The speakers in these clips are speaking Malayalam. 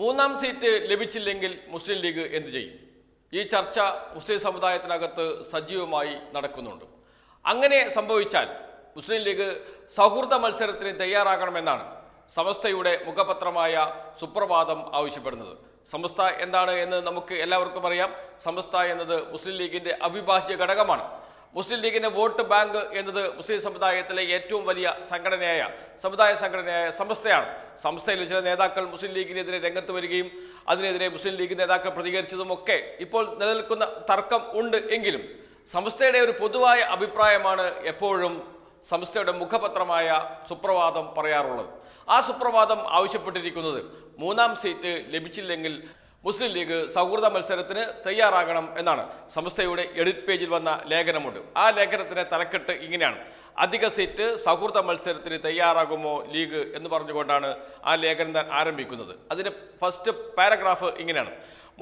മൂന്നാം സീറ്റ് ലഭിച്ചില്ലെങ്കിൽ മുസ്ലിം ലീഗ് എന്ത് ചെയ്യും? ഈ ചർച്ച മുസ്ലിം സമുദായത്തിനകത്ത് സജീവമായി നടക്കുന്നുണ്ട്. അങ്ങനെ സംഭവിച്ചാൽ മുസ്ലിം ലീഗ് സൗഹൃദ മത്സരത്തിന് തയ്യാറാകണമെന്നാണ് സമസ്തയുടെ മുഖപത്രമായ സുപ്രഭാതം ആവശ്യപ്പെടുന്നത്. സമസ്ത എന്താണ് എന്ന് നമുക്ക് എല്ലാവർക്കും അറിയാം. സമസ്ത എന്നത് മുസ്ലിം ലീഗിന്റെ അവിഭാജ്യ ഘടകമാണ്. മുസ്ലിം ലീഗിന്റെ വോട്ട് ബാങ്ക് എന്നത് മുസ്ലിം സമുദായത്തിലെ ഏറ്റവും വലിയ സംഘടനയായ സമുദായ സംഘടനയായ സമസ്തയാണ് സംസ്ഥയിലെ ചില നേതാക്കൾ മുസ്ലിം ലീഗിനെതിരെ രംഗത്ത് വരികയും അതിനെതിരെ മുസ്ലിം ലീഗ് നേതാക്കൾ പ്രതികരിച്ചതുമൊക്കെ ഇപ്പോൾ നിലനിൽക്കുന്ന തർക്കം ഉണ്ട് എങ്കിലും സംസ്ഥയുടെ ഒരു പൊതുവായ അഭിപ്രായമാണ് എപ്പോഴും സംസ്ഥയുടെ മുഖപത്രമായ സുപ്രഭാതം പറയാറുള്ളത്. ആ സുപ്രഭാതം ആവശ്യപ്പെട്ടിരിക്കുന്നത് മൂന്നാം സീറ്റ് ലഭിച്ചില്ലെങ്കിൽ മുസ്ലിം ലീഗ് സൗഹൃദ മത്സരത്തിന് തയ്യാറാകണം എന്നാണ് സംസ്ഥയുടെ എഡിറ്റ് പേജിൽ വന്ന ലേഖനമുണ്ട്. ആ ലേഖനത്തിന്റെ തലക്കെട്ട് ഇങ്ങനെയാണ്. അധിക സീറ്റ് സൗഹൃദ മത്സരത്തിന് തയ്യാറാകുമോ ലീഗ് എന്ന് പറഞ്ഞുകൊണ്ടാണ് ആ ലേഖനം ആരംഭിക്കുന്നത്. അതിന്റെ ഫസ്റ്റ് പാരഗ്രാഫ് ഇങ്ങനെയാണ്.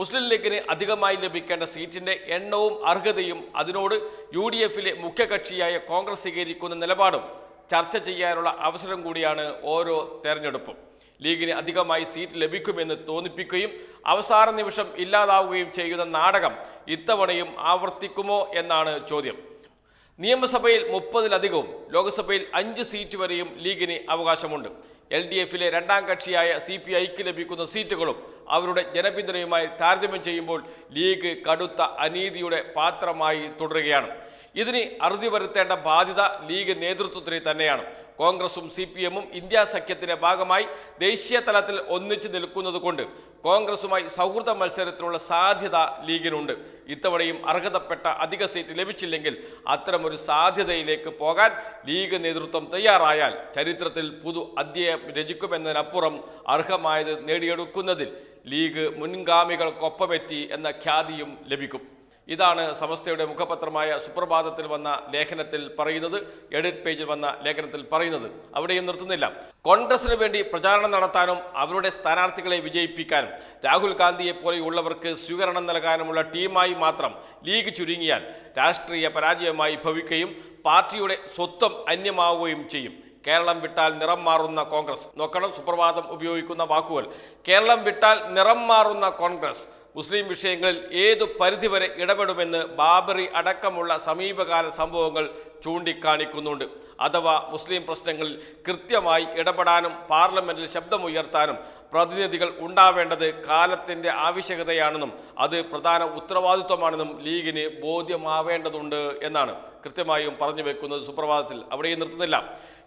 മുസ്ലിം ലീഗിന് അധികമായി ലഭിക്കേണ്ട സീറ്റിന്റെ എണ്ണവും അർഹതയും അതിനോട് യു ഡി എഫിലെ മുഖ്യകക്ഷിയായ കോൺഗ്രസ് സ്വീകരിക്കുന്ന നിലപാടും ചർച്ച ചെയ്യാനുള്ള അവസരം കൂടിയാണ് ഓരോ തെരഞ്ഞെടുപ്പും. ലീഗിന് അധികമായി സീറ്റ് ലഭിക്കുമെന്ന് തോന്നിപ്പിക്കുകയും അവസാന നിമിഷം ഇല്ലാതാവുകയും ചെയ്യുന്ന നാടകം ഇത്തവണയും ആവർത്തിക്കുമോ എന്നാണ് ചോദ്യം. നിയമസഭയിൽ മുപ്പതിലധികവും ലോക്സഭയിൽ അഞ്ച് സീറ്റ് വരെയും ലീഗിന് അവകാശമുണ്ട്. എൽ ഡി എഫിലെ രണ്ടാം കക്ഷിയായ സി പി ഐക്ക് ലഭിക്കുന്ന സീറ്റുകളും അവരുടെ ജനപിന്തുണയുമായി താരതമ്യം ചെയ്യുമ്പോൾ ലീഗ് കടുത്ത അനീതിയുടെ പാത്രമായി തുടരുകയാണ്. ഇതിന് അറുതി വരുത്തേണ്ട ബാധ്യത ലീഗ് നേതൃത്വത്തിന് തന്നെയാണ്. കോൺഗ്രസും സി പി എമ്മും ഇന്ത്യ സഖ്യത്തിന്റെ ഭാഗമായി ദേശീയ തലത്തിൽ ഒന്നിച്ചു നിൽക്കുന്നത് കൊണ്ട് കോൺഗ്രസുമായി സൗഹൃദ മത്സരത്തിനുള്ള സാധ്യത ലീഗിനുണ്ട്. ഇത്തവണയും അർഹതപ്പെട്ട അധിക സീറ്റ് ലഭിച്ചില്ലെങ്കിൽ അത്തരമൊരു സാധ്യതയിലേക്ക് പോകാൻ ലീഗ് നേതൃത്വം തയ്യാറായാൽ ചരിത്രത്തിൽ പുതു അധ്യായം രചിക്കുമെന്നതിനപ്പുറം അർഹമായത് നേടിയെടുക്കുന്നതിൽ ലീഗ് മുൻഗാമികൾക്കൊപ്പമെത്തി എന്ന ഖ്യാതിയും ലഭിക്കും. ഇതാണ് സമസ്തയുടെ മുഖപത്രമായ സുപ്രഭാതത്തിൽ വന്ന ലേഖനത്തിൽ പറയുന്നത് എഡിറ്റ് പേജിൽ വന്ന ലേഖനത്തിൽ പറയുന്നത്. അവിടെയും നിർത്തുന്നില്ല. കോൺഗ്രസിന് വേണ്ടി പ്രചാരണം നടത്താനും അവരുടെ സ്ഥാനാർത്ഥികളെ വിജയിപ്പിക്കാനും രാഹുൽ ഗാന്ധിയെ പോലെയുള്ളവർക്ക് സ്വീകരണം നൽകാനുമുള്ള ടീമായി മാത്രം ലീഗ് ചുരുങ്ങിയാൽ രാഷ്ട്രീയ പരാജയമായി ഭവിക്കുകയും പാർട്ടിയുടെ സ്വത്വം അന്യമാവുകയും ചെയ്യും. കേരളം വിട്ടാൽ നിറം മാറുന്ന കോൺഗ്രസ്. നോക്കണം സുപ്രഭാതം ഉപയോഗിക്കുന്ന വാക്കുകൾ. കേരളം വിട്ടാൽ നിറം മാറുന്ന കോൺഗ്രസ്. മുസ്ലിം വിഷയങ്ങളിൽ ഏതു പരിധിവരെ ഇടപെടുമെന്ന് ബാബറി അടക്കമുള്ള സമീപകാല സംഭവങ്ങൾ ചൂണ്ടിക്കാണിക്കുന്നുണ്ട്. അഥവാ മുസ്ലിം പ്രശ്നങ്ങളിൽ കൃത്യമായി ഇടപെടാനും പാർലമെന്റിൽ ശബ്ദമുയർത്താനും പ്രതിനിധികൾ ഉണ്ടാവേണ്ടത് കാലത്തിന്റെ ആവശ്യകതയാണെന്നും അത് പ്രധാന ഉത്തരവാദിത്വമാണെന്നും ലീഗിന് ബോധ്യമാവേണ്ടതുണ്ട് എന്നാണ് കൃത്യമായും പറഞ്ഞു വെക്കുന്നത് സുപ്രഭാതത്തിൽ. അവിടെയും നിർത്തുന്നില്ല.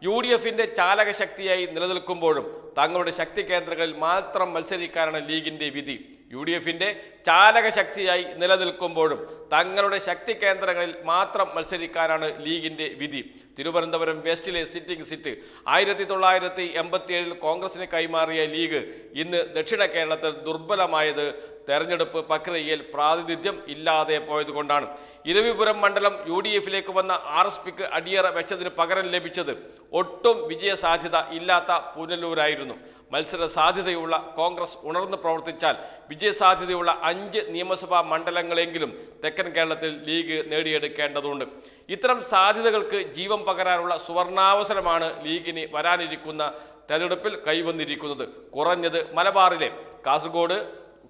യു ഡി എഫിന്റെ ചാലക ശക്തിയായി നിലനിൽക്കുമ്പോഴും തങ്ങളുടെ ശക്തി കേന്ദ്രങ്ങളിൽ മാത്രം മത്സരിക്കാനാണ് ലീഗിന്റെ വിധി. യു ഡി എഫിന്റെ ചാലക ശക്തിയായി നിലനിൽക്കുമ്പോഴും തങ്ങളുടെ ശക്തി കേന്ദ്രങ്ങളിൽ മാത്രം മത്സരിക്കാനാണ് ലീഗിന്റെ വിധി. തിരുവനന്തപുരം വെസ്റ്റിലെ സിറ്റിംഗ് സീറ്റ് ആയിരത്തി തൊള്ളായിരത്തി എൺപത്തിയേഴിൽ കോൺഗ്രസിന് കൈമാറിയ ലീഗ് ഇന്ന് ദക്ഷിണ കേരളത്തിൽ ദുർബലമായത് തെരഞ്ഞെടുപ്പ് പ്രക്രിയയിൽ പ്രാതിനിധ്യം ഇല്ലാതെ പോയതുകൊണ്ടാണ്. ഇരവിപുരം മണ്ഡലം യു ഡി എഫിലേക്ക് വന്ന ആർ എസ് പിക്ക് അടിയറ വെച്ചതിന് പകരം ലഭിച്ചത് ഒട്ടും വിജയസാധ്യത ഇല്ലാത്ത പുനലൂരായിരുന്നു. മത്സര സാധ്യതയുള്ള കോൺഗ്രസ് ഉണർന്ന് പ്രവർത്തിച്ചാൽ വിജയസാധ്യതയുള്ള അഞ്ച് നിയമസഭാ മണ്ഡലങ്ങളെങ്കിലും തെക്കൻ കേരളത്തിൽ ലീഗ് നേടിയെടുക്കേണ്ടതുണ്ട്. ഇത്തരം സാധ്യതകൾക്ക് ജീവൻ പകരാനുള്ള സുവർണാവസരമാണ് ലീഗിന് വരാനിരിക്കുന്ന തെരഞ്ഞെടുപ്പിൽ കൈവന്നിരിക്കുന്നത്. കുറഞ്ഞത് മലബാറിലെ കാസർഗോഡ്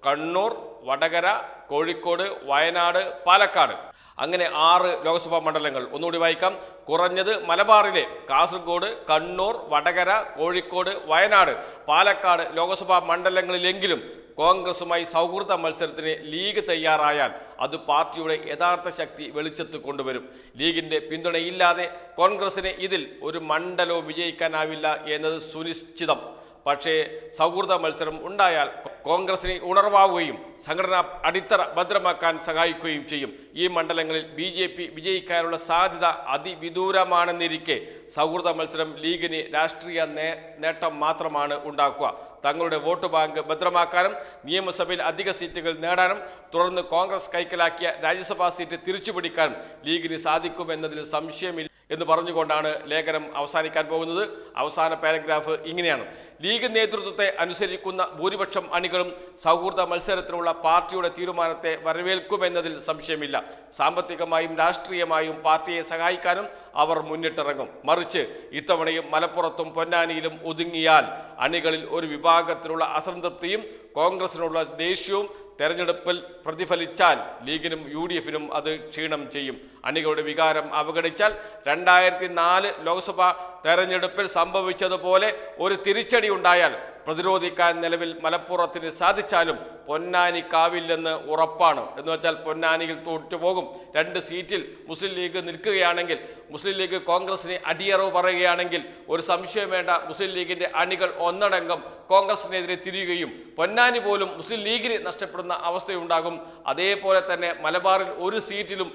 കണ്ണൂർ വടകര കോഴിക്കോട് വയനാട് പാലക്കാട്. അങ്ങനെ ആറ് ലോക്സഭാ മണ്ഡലങ്ങൾ. ഒന്നുകൂടി വായിക്കാം. കുറഞ്ഞത് മലബാറിലെ കാസർഗോഡ് കണ്ണൂർ വടകര കോഴിക്കോട് വയനാട്. പാലക്കാട് ലോക്സഭാ മണ്ഡലങ്ങളിലെങ്കിലും കോൺഗ്രസുമായി സൗഹൃദ മത്സരത്തിന് ലീഗ് തയ്യാറായാൽ അത് പാർട്ടിയുടെ യഥാർത്ഥ ശക്തി വെളിച്ചത്ത് കൊണ്ടുവരും. ലീഗിന്റെ പിന്തുണയില്ലാതെ കോൺഗ്രസിന് ഇതിൽ ഒരു മണ്ഡലവും വിജയിക്കാനാവില്ല എന്നത് സുനിശ്ചിതം. പക്ഷേ സൗഹൃദ മത്സരം ഉണ്ടായാൽ കോൺഗ്രസിന് ഉണർവാവുകയും സംഘടന അടിത്തറ ഭദ്രമാക്കാൻ സഹായിക്കുകയും ചെയ്യും. ഈ മണ്ഡലങ്ങളിൽ ബി ജെ പി വിജയിക്കാനുള്ള സാധ്യത അതിവിദൂരമാണെന്നിരിക്കെ സൗഹൃദ മത്സരം ലീഗിന് രാഷ്ട്രീയ നേട്ടം മാത്രമാണ് ഉണ്ടാക്കുക. തങ്ങളുടെ വോട്ട് ബാങ്ക് ഭദ്രമാക്കാനും നിയമസഭയിൽ അധിക സീറ്റുകൾ നേടാനും തുടർന്ന് കോൺഗ്രസ് കൈക്കലാക്കിയ രാജ്യസഭാ സീറ്റ് തിരിച്ചുപിടിക്കാനും ലീഗിന് സാധിക്കുമെന്നതിൽ സംശയമില്ല. എന്ന് പറഞ്ഞുകൊണ്ടാണ് ലേഖനം അവസാനിക്കാൻ പോകുന്നത്. അവസാന പാരഗ്രാഫ് ഇങ്ങനെയാണ്. ലീഗ് നേതൃത്വത്തെ അനുസരിക്കുന്ന ഭൂരിപക്ഷം അണികളും സൗഹൃദ മത്സരത്തിനുള്ള പാർട്ടിയുടെ തീരുമാനത്തെ വരവേൽക്കുമെന്നതിൽ സംശയമില്ല. സാമ്പത്തികമായും രാഷ്ട്രീയമായും പാർട്ടിയെ സഹായിക്കാനും അവർ മുന്നിട്ടിറങ്ങും. മറിച്ച് ഇത്തവണയും മലപ്പുറത്തും പൊന്നാനിയിലും ഒതുങ്ങിയാൽ അണികളിൽ ഒരു വിഭാഗത്തിലുള്ള അസംതൃപ്തിയും കോൺഗ്രസിനുള്ള ദേഷ്യവും തെരഞ്ഞെടുപ്പിൽ പ്രതിഫലിച്ചാൽ ലീഗിനും യു ഡി എഫിനും അത് ക്ഷീണം ചെയ്യും. അണികളുടെ വികാരം അവഗണിച്ചാൽ രണ്ടായിരത്തി നാല് ലോക്സഭാ തെരഞ്ഞെടുപ്പിൽ സംഭവിച്ചതുപോലെ ഒരു തിരിച്ചടി ഉണ്ടായാൽ പ്രതിരോധിക്കാൻ നിലവിൽ മലപ്പുറത്തിന് സാധിച്ചാലും പൊന്നാനിക്കാവില്ലെന്ന് ഉറപ്പാണ്. എന്ന് വെച്ചാൽ പൊന്നാനിയിൽ തോറ്റുപോകും. രണ്ട് സീറ്റിൽ മുസ്ലിം ലീഗ് നിൽക്കുകയാണെങ്കിൽ മുസ്ലിം ലീഗ് കോൺഗ്രസിന് അടിയറവ് പറയുകയാണെങ്കിൽ ഒരു സംശയം വേണ്ട മുസ്ലിം ലീഗിന്റെ അണികൾ ഒന്നടങ്കം കോൺഗ്രസിനെതിരെ തിരിയുകയും പൊന്നാനി പോലും മുസ്ലിം ലീഗിന് നഷ്ടപ്പെടുന്ന അവസ്ഥയുണ്ടാകും. അതേപോലെ തന്നെ മലബാറിൽ ഒരു സീറ്റിലും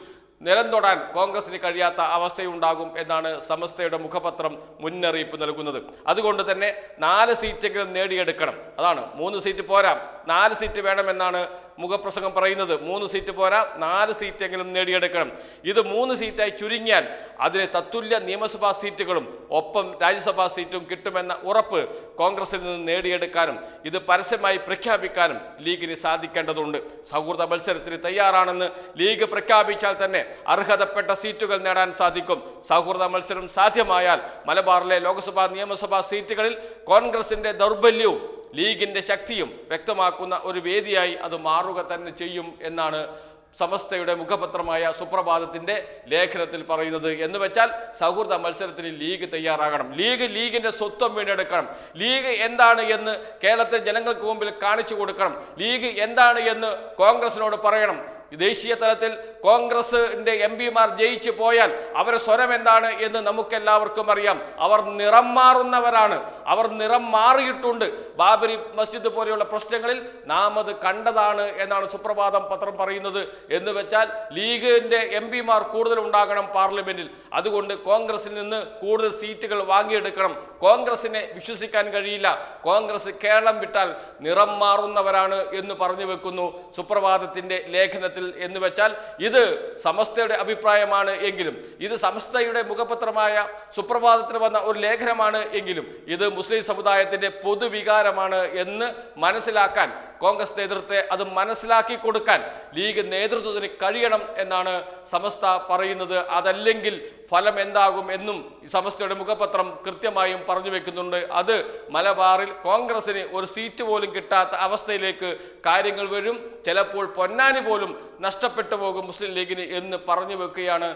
നിലം തൊടാൻ കോൺഗ്രസിന് കഴിയാത്ത അവസ്ഥയുണ്ടാകും എന്നാണ് സമസ്തയുടെ മുഖപത്രം മുന്നറിയിപ്പ് നൽകുന്നത്. അതുകൊണ്ട് തന്നെ നാല് സീറ്റെങ്കിലും നേടിയെടുക്കണം. അതാണ് മൂന്ന് സീറ്റ് പോരാ. നാല് സീറ്റ് വേണമെന്നാണ് മുഖപ്രസംഗം പറയുന്നത് മൂന്ന് സീറ്റ് പോരാ നാല് സീറ്റെങ്കിലും നേടിയെടുക്കണം. ഇത് മൂന്ന് സീറ്റായി ചുരുങ്ങിയാൽ അതിന് തത്തുല്യ നിയമസഭാ സീറ്റുകളും ഒപ്പം രാജ്യസഭാ സീറ്റും കിട്ടുമെന്ന ഉറപ്പ് കോൺഗ്രസിൽ നിന്ന് നേടിയെടുക്കാനും ഇത് പരസ്യമായി പ്രഖ്യാപിക്കാനും ലീഗിന് സാധിക്കേണ്ടതുണ്ട്. സൗഹൃദ മത്സരത്തിന് തയ്യാറാണെന്ന് ലീഗ് പ്രഖ്യാപിച്ചാൽ തന്നെ അർഹതപ്പെട്ട സീറ്റുകൾ നേടാൻ സാധിക്കും. സൗഹൃദ മത്സരം സാധ്യമായാൽ മലബാറിലെ ലോക്സഭാ നിയമസഭാ സീറ്റുകളിൽ കോൺഗ്രസിന്റെ ദൗർബല്യവും ലീഗിന്റെ ശക്തിയും വ്യക്തമാക്കുന്ന ഒരു വേദിയായി അത് മാറുക തന്നെ ചെയ്യും എന്നാണ് സമസ്തയുടെ മുഖപത്രമായ സുപ്രഭാതത്തിന്റെ ലേഖനത്തിൽ പറയുന്നത്. എന്ന് വെച്ചാൽ സൗഹൃദ മത്സരത്തിന് ലീഗ് തയ്യാറാകണം. ലീഗ് ലീഗിന്റെ സ്വത്വം വീണ്ടെടുക്കണം. ലീഗ് എന്താണ് എന്ന് കേരളത്തിലെ ജനങ്ങൾക്ക് മുമ്പിൽ കാണിച്ചു കൊടുക്കണം. ലീഗ് എന്താണ് എന്ന് കോൺഗ്രസിനോട് പറയണം. ദേശീയ തലത്തിൽ കോൺഗ്രസിന്റെ എം പിമാർ ജയിച്ചു പോയാൽ അവരുടെ സ്വരം എന്താണ് എന്ന് നമുക്കെല്ലാവർക്കും അറിയാം. അവർ നിറം മാറുന്നവരാണ്. അവർ നിറം മാറിയിട്ടുണ്ട്. ബാബരി മസ്ജിദ് പോലെയുള്ള പ്രശ്നങ്ങളിൽ നാം അത് കണ്ടതാണ് എന്നാണ് സുപ്രഭാതം പത്രം പറയുന്നത്. എന്ന് വെച്ചാൽ ലീഗിന്റെ എം പിമാർ കൂടുതൽ ഉണ്ടാകണം പാർലമെന്റിൽ. അതുകൊണ്ട് കോൺഗ്രസിൽ നിന്ന് കൂടുതൽ സീറ്റുകൾ വാങ്ങിയെടുക്കണം. കോൺഗ്രസിനെ വിശ്വസിക്കാൻ കഴിയില്ല. കോൺഗ്രസ് കേരളം വിട്ടാൽ നിറം മാറുന്നവരാണ് എന്ന് പറഞ്ഞു വെക്കുന്നു സുപ്രഭാതത്തിന്റെ ലേഖനത്തിൽ. എന്ന് വെച്ചാൽ ഇത് സമസ്തയുടെ അഭിപ്രായമാണ് എങ്കിലും ഇത് സമസ്തയുടെ മുഖപത്രമായ സുപ്രഭാതത്തിൽ വന്ന ഒരു ലേഖനമാണ് എങ്കിലും ഇത് മുസ്ലിം സമുദായത്തിന്റെ പൊതുവികാരമാണ് എന്ന് മനസ്സിലാക്കാൻ കോൺഗ്രസ് നേതൃത്വത്തെ അത് മനസ്സിലാക്കി കൊടുക്കാൻ ലീഗ് നേതൃത്വത്തിന് കഴിയണം എന്നാണ് സമസ്ത പറയുന്നത്. അതല്ലെങ്കിൽ ഫലം എന്താകും എന്നും സമസ്തയുടെ മുഖപത്രം കൃത്യമായും പറഞ്ഞു വെക്കുന്നുണ്ട്. അത് മലബാറിൽ കോൺഗ്രസിന് ഒരു സീറ്റ് പോലും കിട്ടാത്ത അവസ്ഥയിലേക്ക് കാര്യങ്ങൾ വരും. ചിലപ്പോൾ പൊന്നാനി പോലും നഷ്ടപ്പെട്ടു പോകും മുസ്ലിം ലീഗിന് എന്ന് പറഞ്ഞു വെക്കുകയാണ്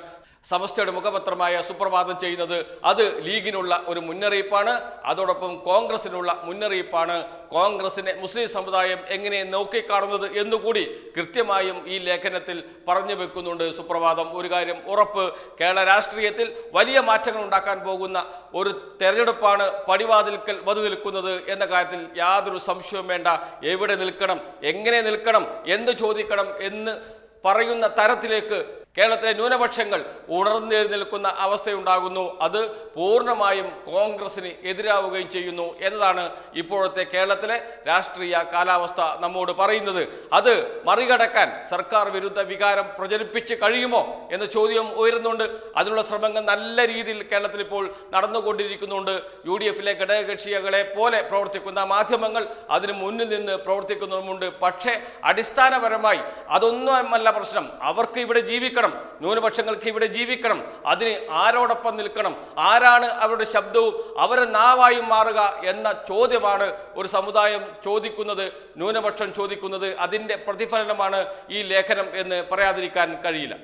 സമസ്തയുടെ മുഖപത്രമായ സുപ്രഭാതം ചെയ്യുന്നത് അത് ലീഗിനുള്ള ഒരു മുന്നറിയിപ്പാണ്. അതോടൊപ്പം കോൺഗ്രസിനുള്ള മുന്നറിയിപ്പാണ്. കോൺഗ്രസിനെ മുസ്ലിം സമുദായം എങ്ങനെ നോക്കിക്കാണുന്നത് എന്നുകൂടി കൃത്യമായും ഈ ലേഖനത്തിൽ പറഞ്ഞു വെക്കുന്നുണ്ട് സുപ്രഭാതം. ഒരു കാര്യം ഉറപ്പ് കേരള രാഷ്ട്രീയത്തിൽ വലിയ മാറ്റങ്ങൾ ഉണ്ടാക്കാൻ പോകുന്ന ഒരു തെരഞ്ഞെടുപ്പാണ് പടിവാതിൽക്കൽ വന്നു നിൽക്കുന്നത് എന്ന കാര്യത്തിൽ യാതൊരു സംശയവും വേണ്ട. എവിടെ നിൽക്കണം എങ്ങനെ നിൽക്കണം എന്ത് ചോദിക്കണം എന്ന് പറയുന്ന തരത്തിലേക്ക് കേരളത്തിലെ ന്യൂനപക്ഷങ്ങൾ ഉണർന്നെഴുന്നേൽക്കുന്ന അവസ്ഥയുണ്ടാകുന്നു. അത് പൂർണമായും കോൺഗ്രസിന് എതിരാവുകയും ചെയ്യുന്നു എന്നതാണ് ഇപ്പോഴത്തെ കേരളത്തിലെ രാഷ്ട്രീയ കാലാവസ്ഥ നമ്മോട് പറയുന്നത്. അത് മറികടക്കാൻ സർക്കാർ വിരുദ്ധ വികാരം പ്രചരിപ്പിച്ച് കഴിയുമോ എന്ന ചോദ്യം ഉയരുന്നുണ്ട്. അതിനുള്ള ശ്രമങ്ങൾ നല്ല രീതിയിൽ കേരളത്തിൽ ഇപ്പോൾ നടന്നുകൊണ്ടിരിക്കുന്നുണ്ട്. യു ഡി എഫിലെ ഘടകകക്ഷികളെ പോലെ പ്രവർത്തിക്കുന്ന മാധ്യമങ്ങൾ അതിന് മുന്നിൽ നിന്ന് പ്രവർത്തിക്കുന്നുമുണ്ട്. പക്ഷേ അടിസ്ഥാനപരമായി അതൊന്നുമല്ല പ്രശ്നം. അവർക്ക് ഇവിടെ ജീവിക്കണം. ന്യൂനപക്ഷങ്ങൾക്ക് ഇവിടെ ജീവിക്കണം. അതിന് ആരോടൊപ്പം നിൽക്കണം. ആരാണ് അവരുടെ ശബ്ദവും അവരെ നാവായും മാറുക എന്ന ചോദ്യമാണ് ഒരു സമുദായം ചോദിക്കുന്നത് ന്യൂനപക്ഷം ചോദിക്കുന്നത്. അതിന്റെ പ്രതിഫലനമാണ് ഈ ലേഖനം എന്ന് പറയാതിരിക്കാൻ കഴിയില്ല.